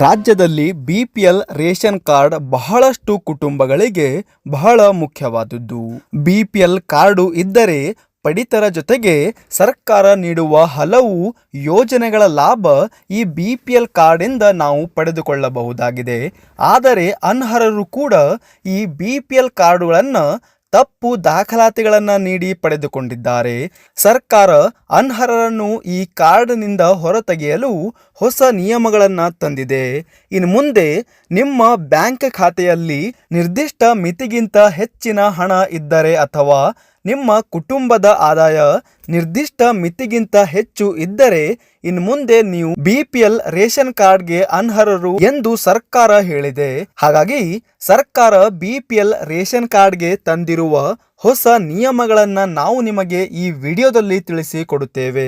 ರಾಜ್ಯದಲ್ಲಿ B P L ration card ಬಹಳಷ್ಟು ಕುಟುಂಬಗಳಿಗೆ ಬಹಳ ಮುಖ್ಯವಾದದ್ದು. ಬಿ ಪಿ ಎಲ್ ಕಾರ್ಡು ಇದ್ದರೆ ಪಡಿತರ ಜೊತೆಗೆ ಸರ್ಕಾರ ನೀಡುವ ಹಲವು ಯೋಜನೆಗಳ ಲಾಭ ಈ ಬಿ ಪಿ ಎಲ್ ಕಾರ್ಡಿಂದ ನಾವು ಪಡೆದುಕೊಳ್ಳಬಹುದಾಗಿದೆ. ಆದರೆ ಅನರ್ಹರು ಕೂಡ ಈ ಬಿ ಪಿ ಎಲ್ ಕಾರ್ಡುಗಳನ್ನು ತಪ್ಪು ದಾಖಲಾತಿಗಳನ್ನು ನೀಡಿ ಪಡೆದುಕೊಂಡಿದ್ದಾರೆ. ಸರ್ಕಾರ ಅನರ್ಹರನ್ನು ಈ ಕಾರ್ಡ್ನಿಂದ ಹೊರತೆಗೆಯಲು ಹೊಸ ನಿಯಮಗಳನ್ನು ತಂದಿದೆ. ಇನ್ನು ಮುಂದೆ ನಿಮ್ಮ ಬ್ಯಾಂಕ್ ಖಾತೆಯಲ್ಲಿ ನಿರ್ದಿಷ್ಟ ಮಿತಿಗಿಂತ ಹೆಚ್ಚಿನ ಹಣ ಇದ್ದರೆ ಅಥವಾ ನಿಮ್ಮ ಕುಟುಂಬದ ಆದಾಯ ನಿರ್ದಿಷ್ಟ ಮಿತಿಗಿಂತ ಹೆಚ್ಚು ಇದ್ದರೆ ಇನ್ನು ಮುಂದೆ ನೀವು ಬಿ ಪಿ ಎಲ್ ರೇಷನ್ ಕಾರ್ಡ್ಗೆ ಅನರ್ಹರು ಎಂದು ಸರ್ಕಾರ ಹೇಳಿದೆ. ಹಾಗಾಗಿ ಸರ್ಕಾರ ಬಿ ಪಿ ಎಲ್ ರೇಷನ್ ಕಾರ್ಡ್ಗೆ ತಂದಿರುವ ಹೊಸ ನಿಯಮಗಳನ್ನು ನಾವು ನಿಮಗೆ ಈ ವಿಡಿಯೋದಲ್ಲಿ ತಿಳಿಸಿ ಕೊಡುತ್ತೇವೆ.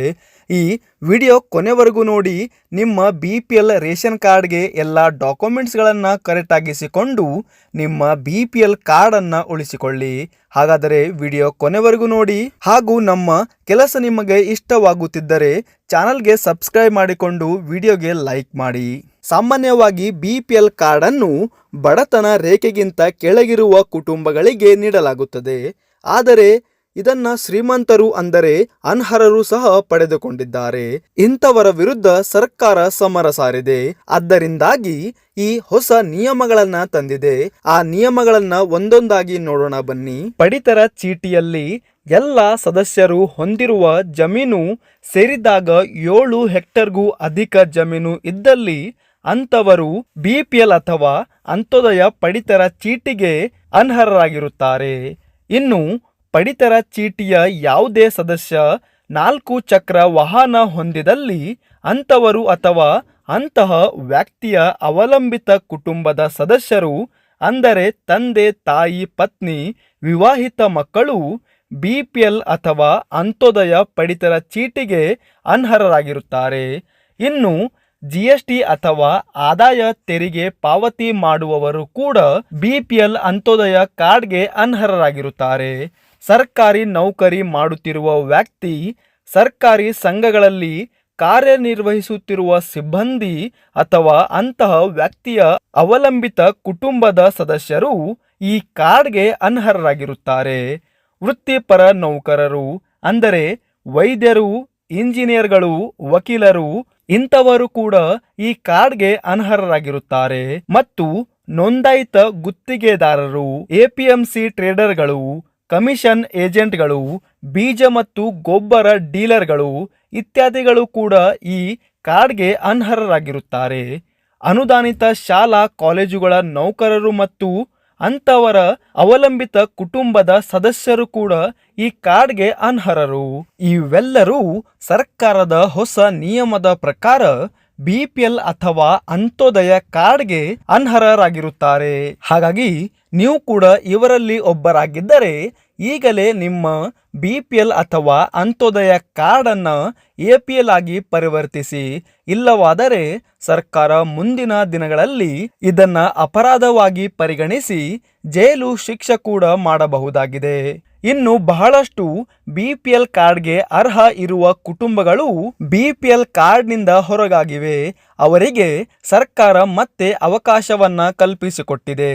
ಈ ವಿಡಿಯೋ ಕೊನೆವರೆಗೂ ನೋಡಿ ನಿಮ್ಮ ಬಿ ಪಿ ಎಲ್ ರೇಷನ್ ಕಾರ್ಡ್ಗೆ ಎಲ್ಲ ಡಾಕ್ಯುಮೆಂಟ್ಸ್ಗಳನ್ನು ಕರೆಕ್ಟಾಗಿಸಿಕೊಂಡು ನಿಮ್ಮ ಬಿ ಪಿ ಎಲ್ ಕಾರ್ಡನ್ನು ಉಳಿಸಿಕೊಳ್ಳಿ. ಹಾಗಾದರೆ ವಿಡಿಯೋ ಕೊನೆವರೆಗೂ ನೋಡಿ ಹಾಗೂ ನಮ್ಮ ಕೆಲಸ ನಿಮಗೆ ಇಷ್ಟವಾಗುತ್ತಿದ್ದರೆ ಚಾನಲ್ಗೆ ಸಬ್ಸ್ಕ್ರೈಬ್ ಮಾಡಿಕೊಂಡು ವಿಡಿಯೋಗೆ ಲೈಕ್ ಮಾಡಿ. ಸಾಮಾನ್ಯವಾಗಿ ಬಿ ಪಿ ಎಲ್ ಕಾರ್ಡನ್ನು ಬಡತನ ರೇಖೆಗಿಂತ ಕೆಳಗಿರುವ ಕುಟುಂಬಗಳಿಗೆ ನೀಡಲಾಗುತ್ತದೆ. ಆದರೆ ಇದನ್ನ ಶ್ರೀಮಂತರು ಅಂದರೆ ಅನರ್ಹರು ಸಹ ಪಡೆದುಕೊಂಡಿದ್ದಾರೆ. ಇಂಥವರ ವಿರುದ್ಧ ಸರ್ಕಾರ ಸಮರ ಸಾರಿದೆ. ಆದ್ದರಿಂದಾಗಿ ಈ ಹೊಸ ನಿಯಮಗಳನ್ನ ತಂದಿದೆ. ಆ ನಿಯಮಗಳನ್ನ ಒಂದೊಂದಾಗಿ ನೋಡೋಣ ಬನ್ನಿ. ಪಡಿತರ ಚೀಟಿಯಲ್ಲಿ ಎಲ್ಲ ಸದಸ್ಯರು ಹೊಂದಿರುವ ಜಮೀನು ಸೇರಿದಾಗ ಏಳು ಹೆಕ್ಟರ್ಗೂ ಅಧಿಕ ಜಮೀನು ಇದ್ದಲ್ಲಿ ಅಂತವರು ಬಿಪಿಎಲ್ ಅಥವಾ ಅಂತ್ಯೋದಯ ಪಡಿತರ ಚೀಟಿಗೆ ಅನರ್ಹರಾಗಿರುತ್ತಾರೆ ಇನ್ನು ಪಡಿತರ ಚೀಟಿಯ ಯಾವುದೇ ಸದಸ್ಯ ನಾಲ್ಕು ಚಕ್ರ ವಾಹನ ಹೊಂದಿದಲ್ಲಿ ಅಂಥವರು ಅಥವಾ ಅಂತಹ ವ್ಯಕ್ತಿಯ ಅವಲಂಬಿತ ಕುಟುಂಬದ ಸದಸ್ಯರು, ಅಂದರೆ ತಂದೆ, ತಾಯಿ, ಪತ್ನಿ, ವಿವಾಹಿತ ಮಕ್ಕಳು, ಬಿ ಪಿ ಎಲ್ ಅಥವಾ ಅಂತ್ಯೋದಯ ಪಡಿತರ ಚೀಟಿಗೆ ಅನರ್ಹರಾಗಿರುತ್ತಾರೆ. ಇನ್ನು ಜಿ ಎಸ್ ಟಿ ಅಥವಾ ಆದಾಯ ತೆರಿಗೆ ಪಾವತಿ ಮಾಡುವವರು ಕೂಡ ಬಿ ಪಿ ಎಲ್ ಅಂತ್ಯೋದಯ ಕಾರ್ಡ್ಗೆ ಅನರ್ಹರಾಗಿರುತ್ತಾರೆ. ಸರ್ಕಾರಿ ನೌಕರಿ ಮಾಡುತ್ತಿರುವ ವ್ಯಕ್ತಿ, ಸರ್ಕಾರಿ ಸಂಘಗಳಲ್ಲಿ ಕಾರ್ಯನಿರ್ವಹಿಸುತ್ತಿರುವ ಸಿಬ್ಬಂದಿ ಅಥವಾ ಅಂತಹ ವ್ಯಕ್ತಿಯ ಅವಲಂಬಿತ ಕುಟುಂಬದ ಸದಸ್ಯರು ಈ ಕಾರ್ಡ್ಗೆ ಅನರ್ಹರಾಗಿರುತ್ತಾರೆ. ವೃತ್ತಿಪರ ನೌಕರರು ಅಂದರೆ ವೈದ್ಯರು, ಇಂಜಿನಿಯರ್ಗಳು, ವಕೀಲರು ಇಂಥವರು ಕೂಡ ಈ ಕಾರ್ಡ್ಗೆ ಅನರ್ಹರಾಗಿರುತ್ತಾರೆ. ಮತ್ತು ನೋಂದಾಯಿತ ಗುತ್ತಿಗೆದಾರರು ಎಪಿಎಂಸಿ ಟ್ರೇಡರ್ಗಳು ಕಮಿಷನ್ ಏಜೆಂಟ್ಗಳು, ಬೀಜ ಮತ್ತು ಗೊಬ್ಬರ ಡೀಲರ್ಗಳು ಇತ್ಯಾದಿಗಳು ಕೂಡ ಈ ಕಾರ್ಡ್ಗೆ ಅನರ್ಹರಾಗಿರುತ್ತಾರೆ. ಅನುದಾನಿತ ಶಾಲಾ, ಕಾಲೇಜುಗಳ ನೌಕರರು ಮತ್ತು ಅಂಥವರ ಅವಲಂಬಿತ ಕುಟುಂಬದ ಸದಸ್ಯರು ಕೂಡ ಈ ಕಾರ್ಡ್ಗೆ ಅನರ್ಹರು. ಇವೆಲ್ಲರೂ ಸರ್ಕಾರದ ಹೊಸ ನಿಯಮದ ಪ್ರಕಾರ ಬಿ ಪಿ ಎಲ್ ಅಥವಾ ಅಂತ್ಯೋದಯ ಕಾರ್ಡ್ಗೆ ಅನರ್ಹರಾಗಿರುತ್ತಾರೆ. ಹಾಗಾಗಿ ನೀವು ಕೂಡ ಇವರಲ್ಲಿ ಒಬ್ಬರಾಗಿದ್ದರೆ ಈಗಲೇ ನಿಮ್ಮ ಬಿ ಪಿ ಎಲ್ ಅಥವಾ ಅಂತ್ಯೋದಯ ಕಾರ್ಡನ್ನು ಎ ಪಿ ಎಲ್ ಆಗಿ ಪರಿವರ್ತಿಸಿ. ಇಲ್ಲವಾದರೆ ಸರ್ಕಾರ ಮುಂದಿನ ದಿನಗಳಲ್ಲಿ ಇದನ್ನು ಅಪರಾಧವಾಗಿ ಪರಿಗಣಿಸಿ ಜೈಲು ಶಿಕ್ಷೆ ಕೂಡ ಮಾಡಬಹುದಾಗಿದೆ. ಇನ್ನು ಬಹಳಷ್ಟು ಬಿ ಪಿ ಎಲ್ ಕಾರ್ಡ್ಗೆ ಅರ್ಹ ಇರುವ ಕುಟುಂಬಗಳು ಬಿ ಪಿ ಎಲ್ ಕಾರ್ಡ್ನಿಂದ ಹೊರಗಾಗಿವೆ. ಅವರಿಗೆ ಸರ್ಕಾರ ಮತ್ತೆ ಅವಕಾಶವನ್ನ ಕಲ್ಪಿಸಿಕೊಟ್ಟಿದೆ.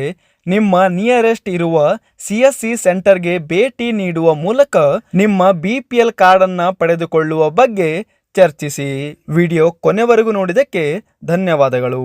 ನಿಮ್ಮ ನಿಯರೆಸ್ಟ್ ಇರುವ ಸಿ ಎಸ್ ಸಿ ಸೆಂಟರ್ಗೆ ಭೇಟಿ ನೀಡುವ ಮೂಲಕ ನಿಮ್ಮ ಬಿ ಪಿ ಎಲ್ ಕಾರ್ಡನ್ನು ಪಡೆದುಕೊಳ್ಳುವ ಬಗ್ಗೆ ಚರ್ಚಿಸಿ. ವಿಡಿಯೋ ಕೊನೆವರೆಗೂ ನೋಡಿದ್ದಕ್ಕೆ ಧನ್ಯವಾದಗಳು.